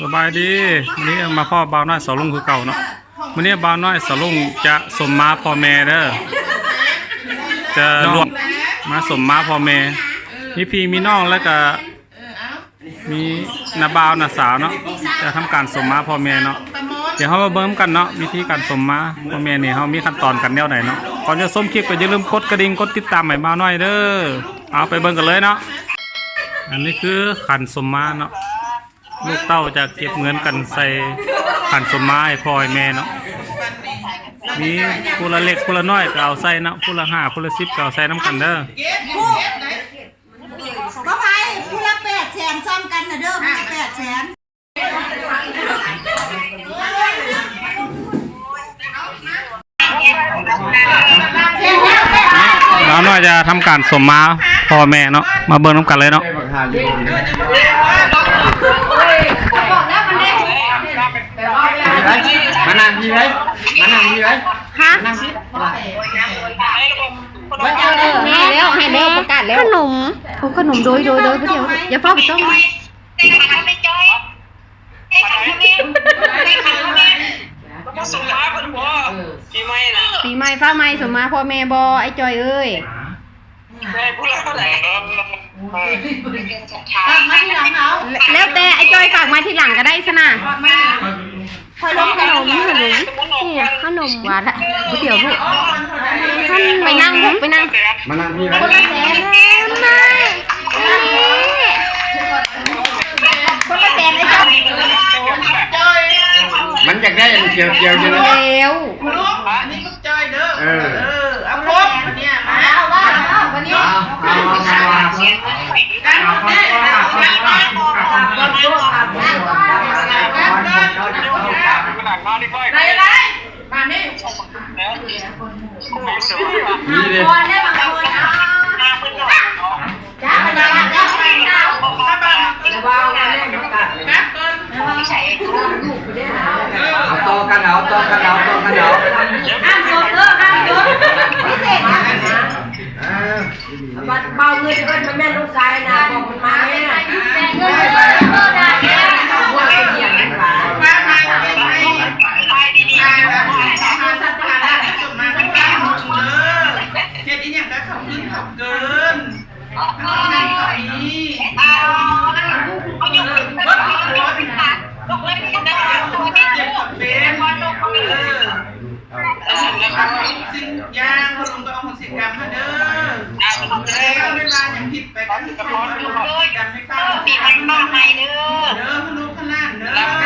สบายดีวันนี้มาพ่อบ่าวน้อยสาวลุงคือเก่าเนาะวันนี้บ่าวน้อยสาวลุงจะสมมาพ่อแม่เด้อจะรวมมาสมมาพ่อแม่มีพี่มีน้องแล้วก็มีนาบ่าวนาสาวเนาะจะทำการสมมาพ่อแม่เนาะเดี๋ยวเรามาเบิ่มกันเนาะวิธีการสมมาพ่อแม่นี่เรามีขั้นตอนกันแนวไหนเนาะก่อนจะส้มคลิปก็อย่าลืมกดกระดิ่งกดติดตามให้บ่าวน้อยเด้อเอาไปเบิ่งกันเลยเนาะอันนี้คือขันสมมาเนาะ ลูกเต้าจะเก็บเงินกันใส่ขันสมไม้พลอยแม่เนาะมีผู้ละเล็กผู้ละน้อยก็เอาใส่เนาะผู้ละห้าผู้ละสิบก็เอาใส่น้ำกันเด้อก็ไปผู้ละแปดแสนซ้ำกันนะเด้อผู้ละแปดแสนแล้วน้อยจะทำการสมมาพ่อแม่เนาะมาเบิ่งน้ำกันเลยเนาะ มานั่งพี่ไว้มานั่งพี่ไว้ฮะแม่แล้วให้แล้วประกาศแล้วขนมโอ้ขนมโดยโดยโดยเดี๋ยวอย่าเฝ้าไปต้องนะปีใหม่ฟ้าใหม่สมมาพ่อแม่บอไอ้จอยเอ้ยตั้งมาที่หลังเอาแล้วแต่ไอ้จอยฝากมาทีหลังก็ได้สนะ คอยลงขนมขนมนี่ขนมหวานละก๋วยเตี๋ยวลูกไปนั่งลูกไปนั่งมานั่งพี่ไว้คนละแสนนะคนละแสนไอ้จอยมันอยากได้อันเกียวเกียวจะเรนะ็วอันนี้ลูกจอยเด้อเออเออเอาครบเนี่ยมาเอาว่าเอาวันนี้เอาเอาเอาเอา เลยคนได้บางคนเอาจ้าไปจ้าจ้าไปจ้าถ้าบ้านระวังนะกัดเกินเอาโตกันเอาโตกันเอาโตกันเอาห้ามโดนเด้อห้ามโดนพิเศษนะเบาเงินเอิ้นมันแม่ลูกชายนะบอกมันมาแม่แต่เงินเด้อเด้อได้แล้ ว่าเป็นเหี้ยมันหวาน มามาเป็นไงมาแบบมาสัตว์ทาได้สุดมาเป็นการหมดเลยเจ็ดอีเนี่ยก็ขับขึ้นขับเกินขับนั่นขับนี้เขาอยู่รถรถเจ็บขับเป็นเออ สิ่งยางเขาลงก็เอาสิกรรมมาเด้อแล้วเวลาอย่างผิดไปก็คือเขาไม่บอกกรรมไม่เข้าเด้อเด้อพลูกขนาดเด้อแ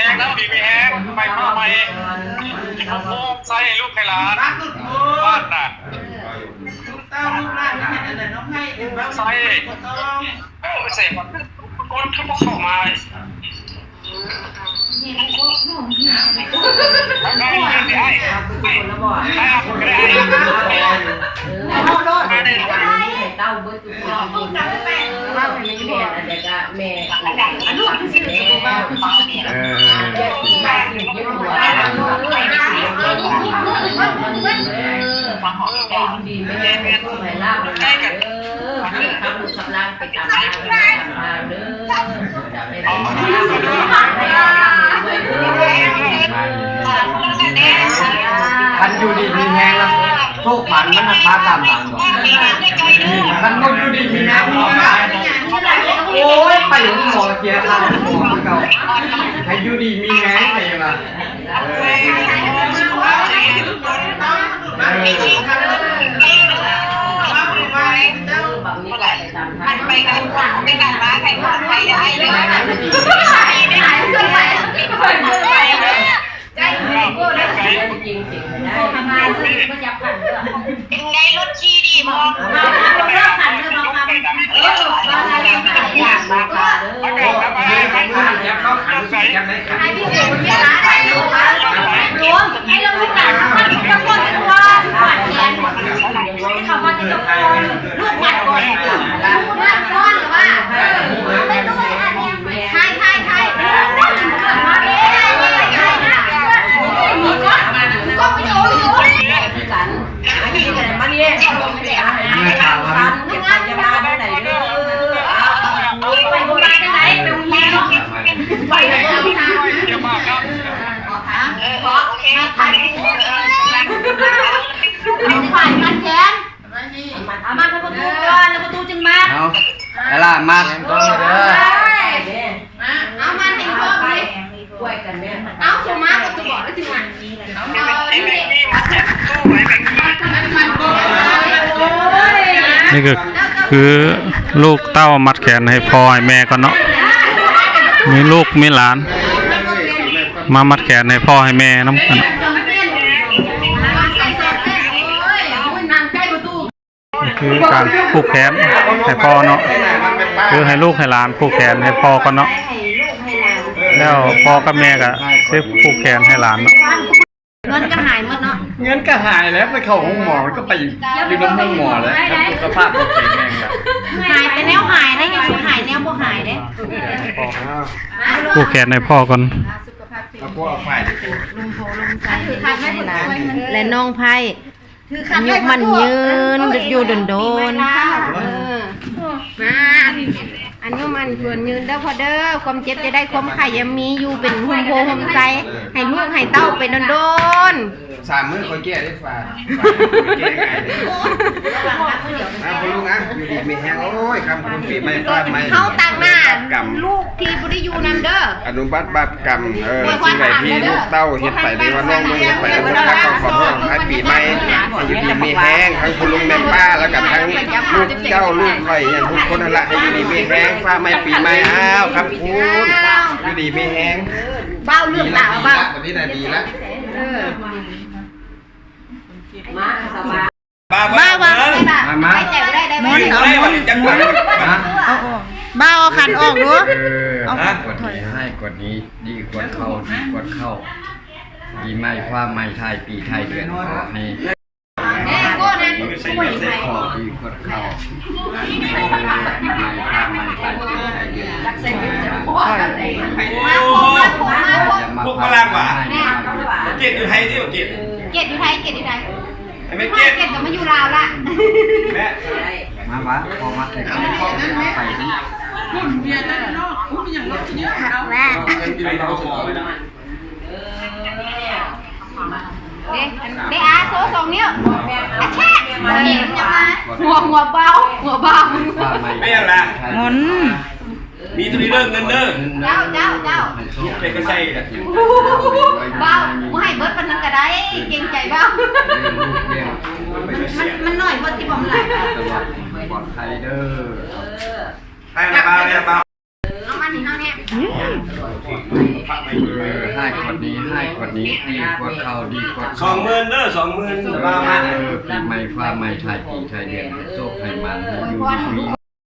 ม่แล้วดีไหมแฮงไปพ่อไปใส่ลูกให้หลานรักลูกโบบ้านน่ะลูกเต้าลูกหลานนี่เห็นอะไรน้องให้เห็นบ้างก็ต้องเออเสร็จคนขึ้นมาเข้ามา แล้วก็ยังไงไอ้คนก็ได้เอาโดนแม่ให้เต้าเบิดทุกคนทุกคนเออว่าเป็นแม่นะเด็กอะแม่อันนู้นคือสิเด็กว่าเออแยกกินมากินเยอะไม่ไม่สู้ไม่ลาเออ คันอยู่ดีมีแหงแล้วโชคผันมันมาพาตามหลังก่อนคันมันอยู่ดีมีแหงมันตายโอ้ยไปหมอเสียค่าหมอเก่าให้อยู่ดีมีแหงไปว่ะเออมันไปกันไม่กันมาใครมาใครได้เลย จริงสิได้ทำงานซึ่งมันจะผ่านเด้อได้รถขี้ดีมองมาลงเรื่องผ่านเด้อมามาเออมาอะไรผ่านอยากมาก็เดี๋ยวเขาขันใส่กันได้ขันให้พี่เด็กเวลาได้รู้ว่ารวมให้เราไม่ต่างกันทุกคนทุกคนผ่านแทนให้เขามาจะทุกคนลูกหยัดก่อนลูกหยัดก่อนหรือว่าไม่ต้องไปอันนี้ใช่ใช่ใช่เกิดมาเลยใช่นะมีก้อนก็ไม่โอ้ยโอ้ย กันอันนี้กันมา เนี่ยฟันเก็บปัญญาได้ไหนเด้อไปโบราณได้ไหนไปโรงเรียนไปเลยจะบอกครับเออโอเคมาฝ่ายมันแขนเอามาเข้าประตูก่อนแล้วประตูจึงมาเอาไอ้ล่ะมาต้องเด้อเอามันให้พ่อไปกล้วยกันเนี่ยเอาสมาประตูบอกแล้วจึงมาเอานี่มั นี่ก็คือลูกเต้ามัดแขนให้พ่อให้แม่ก่อนเนาะมีลูกมีหลาน มามัดแขนให้พ่อให้แม่น้ำกันคือการผูกแขนให้พ่อเนาะคือให้ลูกให้หลานผูกแขนให้พ่อก่อนเนาะแล้วพ่อกับแม่ก็ซื้อผูกแขนให้หลานเนาะ เงินก็หายหมดเนาะ เงินก็หายแล้วไปเข้าห้องหมอมันก็ไปอยู่ในห้องหมอแล้วครับสุขภาพก็แข็งแรงแล้วหายแต่แนวหายนะยังบ่หายแนวบ่หายเด้ผูกแขนให้พ่อก่อนและน้องไพ่อายุมันยืนอยู่โดนโดนๆเออมา อันนี้มันชวนยืนเด้อพอเด้อความเจ็บจะได้ความไข่ยังมีอยู่เป็นหุ่มโพหุ่มใจให้ลูกให้เต้าเป็นโดนสามมื้อคนแก่ได้ฝากแก่ง่ายเลยนะคุณลุงนะอยู่ดีมีแฮงโอ้ยคำคุณปีใหม่ฟาดใหม่ๆเขาตั้ง หน้ากรรม ลูกที่บ่ได้อยู่นำเด้อ อนุบัติบาปกรรมเออสิ่งใดที่ลูกเต้าเฮ็ดไปในวันน้องมึงเฮ็ดไปในวันพักก็ขอโทษให้ปีใหม่อยู่ดีมีแห้งทั้งคุณลุงแม่ป้าแล้วก็ทั้งลูกเจ้าลูกไว้อย่างทุกคนนั่นละให้อยู่ดีมีแห้งฟ้าใหม่ปีใหม่อ้าวครับคุณอยู่ดีมีแห้งเบ้าเรื่องราวเบ้าวันนี้น่ะดีแล้วเออมาสบายบ้าบ้าว่าได้ล่ะไม่แจกได้ได้บ่ได้วันจังหวะ บ้าเอาขันออกดู เออเอากดนี้ให้กดนี้ ดีกว่าเข้าดีกว่าเข้าดีไม่ฟ้าไม่ไทยปีไทยเดือนขอให้แม่โก้นะขอดีกว่าเข้าไม่ฟ้าไม่ไทยปีไทยเดือนขอให้มาผมมาผมมาผมอย่ามาพลังหวานเกตอยู่ไทยที่เกตเกตอยู่ไทยเกตอยู่ไทยไอ้แม่เกเกตตเกตก็มาอยู่ลาวละแม่ มาวะพอมาแต่ก็ไปที่ แม่เด้เด้อาโซสองนิ้วอาแช่หัวหัวเบาหัวเบาไม่ยังละมีตัวนี้เรื่องเงินเด้อเจ้าเจ้าเจ้าเด็กก็ใช่ละเบาบ่ให้เบิร์ดปานนั้นก็ได้ เก่งใจเบามันมันน้อยบ่ที่ผมหลปลอดภัยเด้อ ให้มาบ้าเนี่ยบ้าเอามานี่เฮาแน่เออให้คนนี้ให้คนนี้ดีกว่าเขาดีกว่าสองหมื่นเด้อสองหมื่นบ้ามาเออปีใหม่ฟ้าใหม่ไทยปีไทยเดือนให้โชคให้มันให้อยู่ดี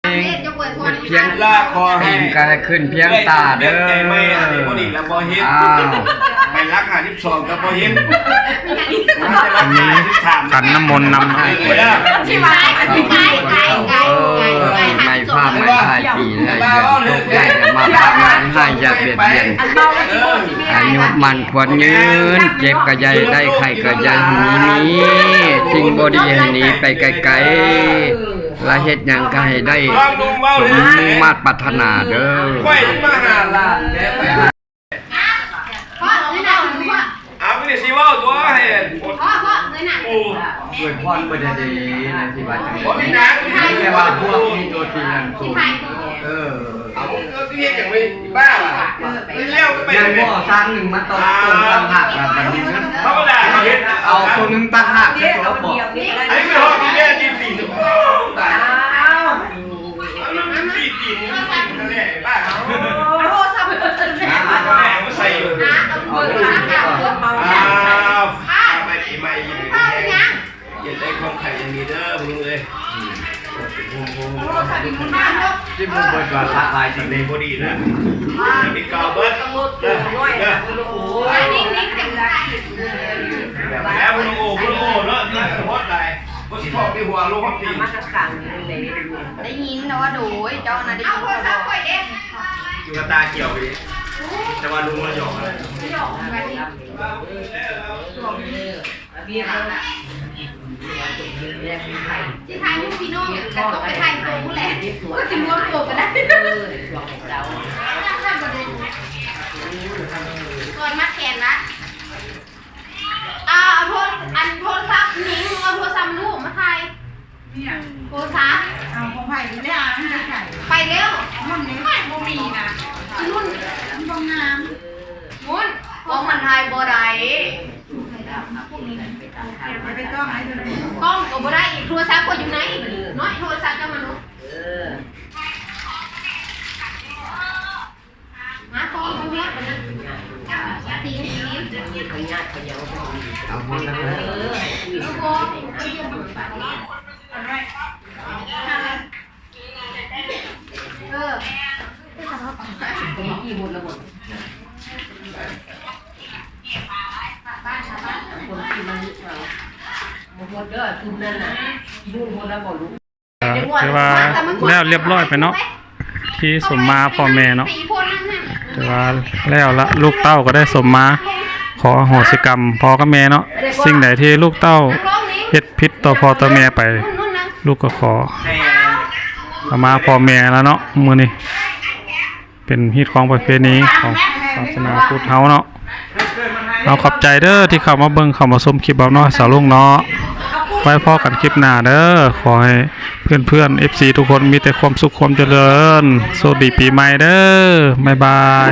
เอ๊ะจะป่วยพรเพียงลากคอให้เห็นกายขึ้นเพียงตาเด้อใจไม่อันนี้พอดีแล้วพอเฮ็ดอ้าว ไปรักหาที่สองก็พอเฮ็ดอันนี้ขันน้ำมนต์นำให้ที่ว่าที่ไกลไกลไกลเอไกลอไกลไม่ฟ้าไม่ไทยปีไทยเดือนโชคใหญ่มาพามันให้อย่าเบียดเบียนอายุมันควรยืน เจ็บก็ใหญ่ได้ไข่ก็ใหญ่หนีหนี้สิ่งบดีให้หนีไปไกลๆและเฮ็ดหยังก็ให้ได้ลองดูว่าสเลมยมุ่งมาตรปรารถนาเด้อ พ่อพ่อเงยหน้าปูด้วยพรบ่ได้ดีนะที่ว่านจังบ่มีหนังแต่ว่าพวกนี้ตัวทีนั่นสูงเออเอาเอาที่เฮ็ดอย่างไม่บ้าล่ะเลี้ยวไปยังไหนบ่สร้างหนึ่งมาตรงตรงตั้งหักแบบนี้นะเขาเฮ็ดเอาตัวหนึงตั้งหักแล้วตัวบอกไอ้ไม่ฮอดที่แม่ที่สี่สิบตายเอาสี่ปีนี่นั่นแหละบ้าเอาโทรศัพท์แม่มาใส่อยู่เอาตัวหนึงก่ อย่าได้ความไข่ยังมีเด้อมึงเลยโอ้โหที่มึงเปิดว่าละลายจริงในพอดีนะมีกาวเบิร์ดเด้อเด้อนิ่งนิ่งจังเลยแล้วพุทโอ้พุทโอ้เนาะนี่ฮอดได้บ่สิพอที่หัวลงฮอดตีมาข้างเลยได้ยินนะว่าดยเจ้าน่ะได้ยินเอาโทรศัพท์ไปเด้อยู่กับตาเกี่ยวไปดิแต่ว่าลุงมาหยอกอะไร ที่ไทยรูปพี่น้องแต่ต้องไปไทยตัวผู้แหละก็จะรวมตัวกันได้ก่อนมาแทนนะ กล้องก็บ่ได้อีกโทรศัพท์ก็อยู่ไหนน้อยโทรศัพท์ก็มาเนาะเออหากล้องเขาเนะตีนตีนนี่ขยันขยันเอาคนละ เอ เลย อ ลูกโบเอาเยี่ยมบ่ไปเออ กี่หมดแล้วหมด บ้านชาวบ้าน คนที่มันเอา หมดเด้อทุนนั่นน่ะบุญคนละบ่รู้ถือว่าแล้วเรียบร้อยไปเนาะที่สมมาพ่อแม่เนาะถือว่าแล้วละลูกเต้าก็ได้สมมาขอโหสิกรรมพ่อกับแม่เนาะสิ่งใดที่ลูกเต้านักร้องนี้เฮ็ดผิดต่อพ่อต่อแม่ไป ลูกก็ขอแต่ขมาพ่อแม่แล้วเนาะมือนี้เป็นฮิตของประเพณีของศาสนาพุทธเฮาเนาะเอาขอบใจเด้อที่เข้ามาเบิ่งเข้ามาชมคลิปเบาเน้อยสาวลุงเนาะ ไว้พอกันคลิปหน้าเด้อขอให้เพื่อนๆ FC ทุกคนมีแต่ความสุขความเจริญสวัสดีปีใหม่เด้อบ๊ายบาย